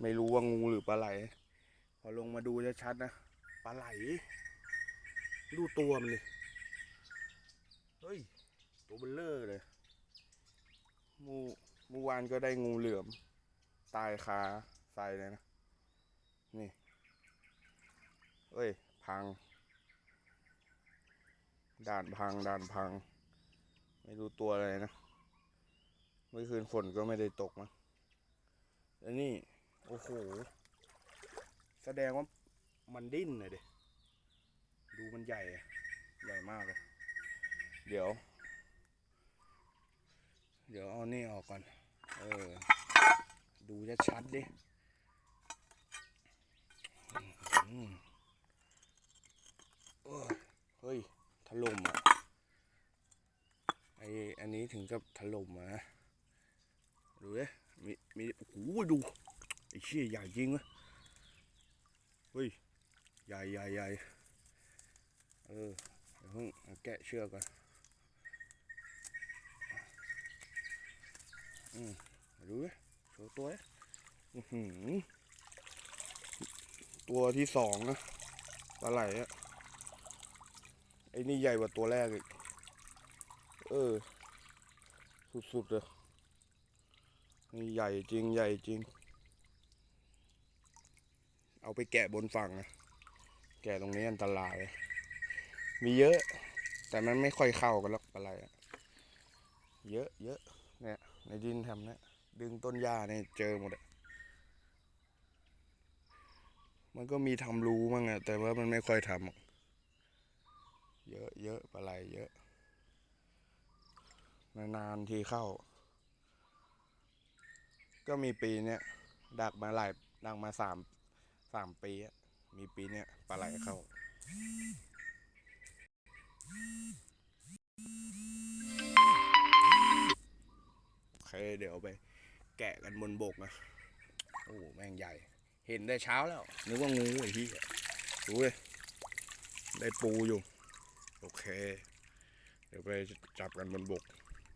ไม่รู้ว่างูหรือปลาไหล พอลงมาดูชัดๆนะ ปลาไหล ดูตัวมันเลยเฮ้ย ตัวเบลเลอร์เลยเมูเมื่อวานก็ได้งูเหลือม ตายคาใส่เลยนะ นี่ เอ้ย พัง ด่านพัง ด่านพัง ไม่รู้ตัวอะไรนะ เมื่อคืนฝนก็ไม่ได้ตกมั้งแล้วนี่ โอ้โห แสดงว่ามันดิ้นเลยเด็ดูมันใหญ่ ใหญ่มากเลย เดี๋ยว เดี๋ยวเอานี่ออกก่อน เออ ดูจะชัดดิเฮ้ย ถล่มอะ ไออันนี้ถึงกับถล่มอะ ดูดิมี มี โอ้โหดู ไอ้เชี่ยใหญ่จริงว้ยเฮ้ย ใหญ่ใหญ่ใหญ่เออเดี๋ยวเพิ่งแกะเชือกก่อนอืมดูดิโชว์ตัวอื้อหือตัวที่สองนะปลาไหลอะไอ้นี่ใหญ่กว่าตัวแรกอีก เออ สุดๆเลยนี่ใหญ่จริง ใหญ่จริง เอาไปแกะบนฝั่งนะแกะตรงนี้อันตราย มีเยอะ แต่มันไม่ค่อยเข้ากันหรอกอะไรอะเยอะเยอะเนี่ยในดินทำนะดึงต้นหญ้าเนี่ยเจอหมดอะมันก็มีทำรูมั่งอะแต่ว่ามันไม่ค่อยทำเยอะเยอะปลาไหลเยอะนานๆทีเข้า ก็มีปีเนี้ยดักมาหลายดักมาสาม สามปีมีปีเนี้ยปลาไหลเข้า โอเคเดี๋ยวไป แกะกันบนบกนะ โอ้แม่งใหญ่ เห็นได้เช้าแล้ว นึกว่างูไอ้ที่ดูเลยได้ปูอยู่ โอเค เดี๋ยวไปจับกันบนบก